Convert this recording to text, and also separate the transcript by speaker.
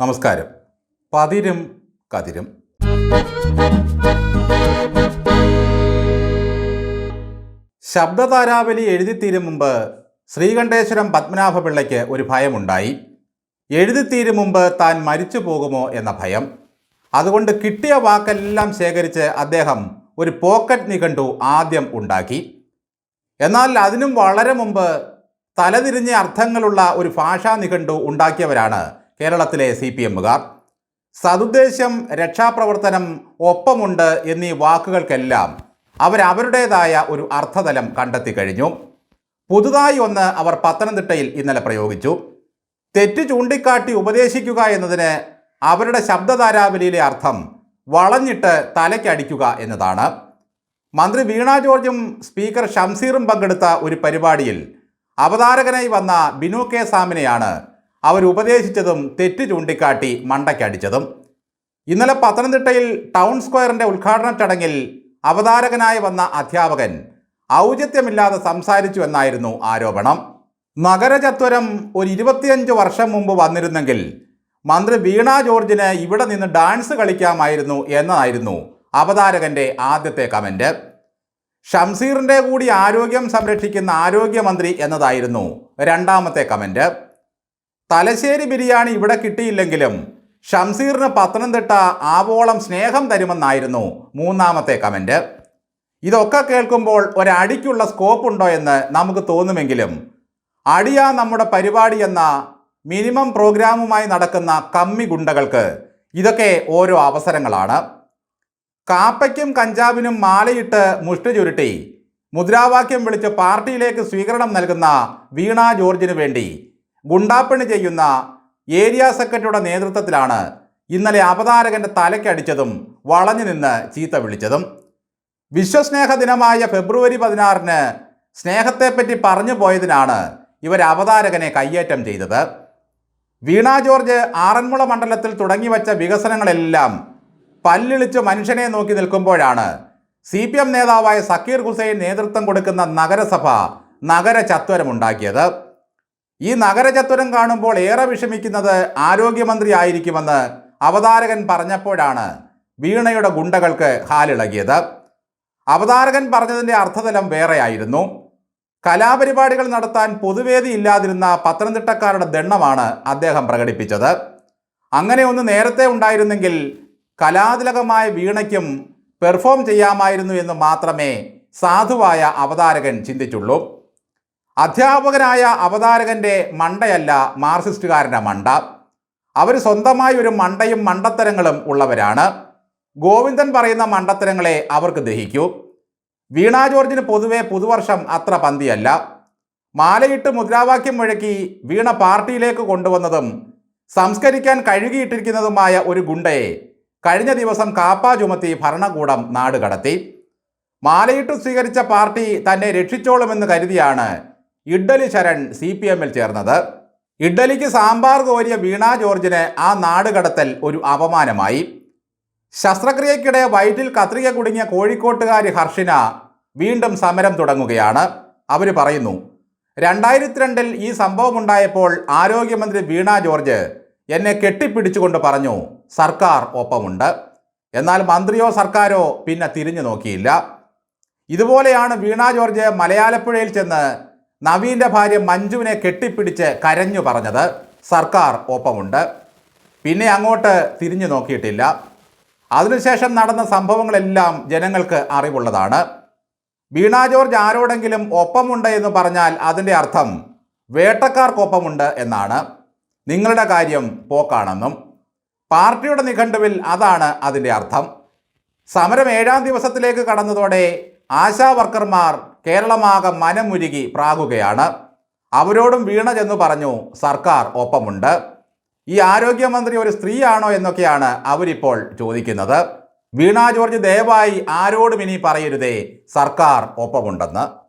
Speaker 1: നമസ്കാരം. പതിരും കതിരും. ശബ്ദതാരാവലി എഴുതിത്തീരും മുമ്പ് ശ്രീകണ്ഠേശ്വരം പത്മനാഭ പിള്ളയ്ക്ക് ഒരു ഭയമുണ്ടായി. എഴുതിത്തീരും മുമ്പ് താൻ മരിച്ചു പോകുമോ എന്ന ഭയം. അതുകൊണ്ട് കിട്ടിയ വാക്കെല്ലാം ശേഖരിച്ച് അദ്ദേഹം ഒരു പോക്കറ്റ് നിഘണ്ടു ആദ്യം ഉണ്ടാക്കി. എന്നാൽ അതിനും വളരെ മുമ്പ് തലതിരിഞ്ഞ അർത്ഥങ്ങളുള്ള ഒരു ഭാഷാ നിഘണ്ടു ഉണ്ടാക്കിയവരാണ് കേരളത്തിലെ സി പി എമ്മുകാർ. സതുദ്ദേശം രക്ഷാപ്രവർത്തനം ഒപ്പമുണ്ട് എന്നീ വാക്കുകൾക്കെല്ലാം അവരവരുടേതായ ഒരു അർത്ഥതലം കണ്ടെത്തി കഴിഞ്ഞു പുതുതായി ഒന്ന് അവർ പത്തനംതിട്ടയിൽ ഇന്നലെ പ്രയോഗിച്ചു. തെറ്റ് ചൂണ്ടിക്കാട്ടി ഉപദേശിക്കുക എന്നതിന് അവരുടെ ശബ്ദധാരാവലിയിലെ അർത്ഥം വളഞ്ഞിട്ട് തലയ്ക്കടിക്കുക എന്നതാണ്. മന്ത്രി വീണ ജോർജും സ്പീക്കർ ഷംസീറും പങ്കെടുത്ത ഒരു പരിപാടിയിൽ അവതാരകനായി വന്ന ബിനു കെ സാമിനെയാണ് അവർ ഉപദേശിച്ചതും തെറ്റ് ചൂണ്ടിക്കാട്ടി മണ്ടയ്ക്കടിച്ചതും. ഇന്നലെ പത്തനംതിട്ടയിൽ ടൗൺ സ്ക്വയറിന്റെ ഉദ്ഘാടന ചടങ്ങിൽ അവതാരകനായി വന്ന അധ്യാപകൻ ഔചിത്യമില്ലാതെ സംസാരിച്ചു എന്നായിരുന്നു ആരോപണം. നഗരചത്വരം ഒരു ഇരുപത്തിയഞ്ച് വർഷം മുമ്പ് വന്നിരുന്നെങ്കിൽ മന്ത്രി വീണ ജോർജിന് ഇവിടെ നിന്ന് ഡാൻസ് കളിക്കാമായിരുന്നു എന്നതായിരുന്നു അവതാരകന്റെ ആദ്യത്തെ കമന്റ്. ഷംസീറിന്റെ കൂടി ആരോഗ്യം സംരക്ഷിക്കുന്ന ആരോഗ്യമന്ത്രി എന്നതായിരുന്നു രണ്ടാമത്തെ കമന്റ്. തലശ്ശേരി ബിരിയാണി ഇവിടെ കിട്ടിയില്ലെങ്കിലും ഷംസീറിന് പത്തനംതിട്ട ആവോളം സ്നേഹം തരുമെന്നായിരുന്നു മൂന്നാമത്തെ കമന്റ് ഇതൊക്കെ കേൾക്കുമ്പോൾ ഒരടിക്കുള്ള സ്കോപ്പ് ഉണ്ടോ എന്ന് നമുക്ക് തോന്നുമെങ്കിലും അടിയാ നമ്മുടെ പരിപാടി എന്ന മിനിമം പ്രോഗ്രാമുമായി നടക്കുന്ന കമ്മി ഗുണ്ടകൾക്ക് ഇതൊക്കെ ഓരോ അവസരങ്ങളാണ്. കാപ്പയ്ക്കും കഞ്ചാവിനും മാലയിട്ട് മുഷ്ടി ചുരുട്ടി മുദ്രാവാക്യം വിളിച്ച് പാർട്ടിയിലേക്ക് സ്വീകരണം നൽകുന്ന വീണ ജോർജിനു വേണ്ടി ഗുണ്ടാപ്പണി ചെയ്യുന്ന ഏരിയ സെക്രട്ടറിയുടെ നേതൃത്വത്തിലാണ് ഇന്നലെ അവതാരകന്റെ തലയ്ക്കടിച്ചതും വളഞ്ഞു നിന്ന് ചീത്ത വിളിച്ചതും. വിശ്വസ്നേഹ ദിനമായ ഫെബ്രുവരി പതിനാറിന് സ്നേഹത്തെപ്പറ്റി പറഞ്ഞു പോയതിനാണ് ഇവർ അവതാരകനെ കയ്യേറ്റം ചെയ്തത്. വീണ ജോർജ് ആറന്മുള മണ്ഡലത്തിൽ തുടങ്ങി വച്ച വികസനങ്ങളെല്ലാം പല്ലിളിച്ച് മനുഷ്യനെ നോക്കി നിൽക്കുമ്പോഴാണ് സി പി എം നേതാവായ സക്കീർ ഹുസൈൻ നേതൃത്വം കൊടുക്കുന്ന നഗരസഭ നഗര ചത്വരമുണ്ടാക്കിയത്. ഈ നഗരചത്വരം കാണുമ്പോൾ ഏറെ വിഷമിക്കുന്നത് ആരോഗ്യമന്ത്രി ആയിരിക്കുമെന്ന് അവതാരകൻ പറഞ്ഞപ്പോഴാണ് വീണയുടെ ഗുണ്ടകൾക്ക് ഹാലിളകിയത് അവതാരകൻ പറഞ്ഞതിന്റെ അർത്ഥതലം വേറെയായിരുന്നു. കലാപരിപാടികൾ നടത്താൻ പൊതുവേദി ഇല്ലാതിരുന്ന പത്തനംതിട്ടക്കാരുടെ ദണ്ണമാണ് അദ്ദേഹം പ്രകടിപ്പിച്ചത്. അങ്ങനെ ഒന്ന് നേരത്തെ ഉണ്ടായിരുന്നെങ്കിൽ കലാതിലകമായ വീണയ്ക്കും പെർഫോം ചെയ്യാമായിരുന്നു എന്ന് മാത്രമേ സാധുവായ അവതാരകൻ ചിന്തിച്ചുള്ളൂ. അധ്യാപകനായ അവതാരകന്റെ മണ്ടയല്ല മാർക്സിസ്റ്റുകാരന്റെ മണ്ട. അവർ സ്വന്തമായി ഒരു മണ്ടയും മണ്ടത്തരങ്ങളും ഉള്ളവരാണ്. ഗോവിന്ദൻ പറയുന്ന മണ്ടത്തരങ്ങളെ അവർക്ക് ദഹിക്കൂ. വീണ ജോർജിന് പൊതുവെ പുതുവർഷം അത്ര പന്തിയല്ല. മാലയിട്ട് മുദ്രാവാക്യം മുഴക്കി വീണ പാർട്ടിയിലേക്ക് കൊണ്ടുവന്നതും സംസ്കരിക്കാൻ കഴുകിയിട്ടിരിക്കുന്നതുമായ ഒരു ഗുണ്ടയെ കഴിഞ്ഞ ദിവസം കാപ്പ ചുമത്തി ഭരണകൂടം നാടുകടത്തി. മാലയിട്ട് സ്വീകരിച്ച പാർട്ടി തന്നെ രക്ഷിച്ചോളുമെന്ന് കരുതിയാണ് ഇഡ്ഡലി ശരൺ സി പി എമ്മിൽ ചേർന്നത്. ഇഡ്ഡലിക്ക് സാമ്പാർ കോരിയ വീണ ജോർജിന് ആ നാടുകടത്തൽ ഒരു അപമാനമായി. ശസ്ത്രക്രിയക്കിടെ വയറ്റിൽ കത്രിക കുടുങ്ങിയ കോഴിക്കോട്ടുകാരി ഹർഷിന വീണ്ടും സമരം തുടങ്ങുകയാണ്. അവർ പറയുന്നു രണ്ടായിരത്തി രണ്ടിൽ ഈ സംഭവമുണ്ടായപ്പോൾ ആരോഗ്യമന്ത്രി വീണ ജോർജ് എന്നെ കെട്ടിപ്പിടിച്ചുകൊണ്ട് പറഞ്ഞു സർക്കാർ ഒപ്പമുണ്ട്. എന്നാൽ മന്ത്രിയോ സർക്കാരോ പിന്നെ തിരിഞ്ഞു നോക്കിയില്ല. ഇതുപോലെയാണ് വീണ ജോർജ് മലയാലപ്പുഴയിൽ ചെന്ന് നവീന്റെ ഭാര്യ മഞ്ജുവിനെ കെട്ടിപ്പിടിച്ച് കരഞ്ഞു പറഞ്ഞത് സർക്കാർ ഒപ്പമുണ്ട്. പിന്നെ അങ്ങോട്ട് തിരിഞ്ഞു നോക്കിയിട്ടില്ല. അതിനുശേഷം നടന്ന സംഭവങ്ങളെല്ലാം ജനങ്ങൾക്ക് അറിവുള്ളതാണ്. വീണ ജോർജ് ആരോടെങ്കിലും ഒപ്പമുണ്ട് എന്ന് പറഞ്ഞാൽ അതിന്റെ അർത്ഥം വേട്ടക്കാർക്കൊപ്പമുണ്ട് എന്നാണ്. നിങ്ങളുടെ കാര്യം പോക്കാണെന്നും. പാർട്ടിയുടെ നിഘണ്ടുവിൽ അതാണ് അതിന്റെ അർത്ഥം. സമരം ഏഴാം ദിവസത്തിലേക്ക് കടന്നതോടെ ആശാ വർക്കർമാർ കേരളമാകെ മനമുരുകി പ്രാകുകയാണ്. അവരോടും വീണ ചെന്ന് പറഞ്ഞു സർക്കാർ ഒപ്പമുണ്ട്. ഈ ആരോഗ്യമന്ത്രി ഒരു സ്ത്രീയാണോ എന്നൊക്കെയാണ് അവരിപ്പോൾ ചോദിക്കുന്നത്. വീണ ജോർജ് ദയവായി ആരോടും ഇനി പറയരുതേ. സർക്കാർ ഒപ്പമുണ്ടെന്ന്.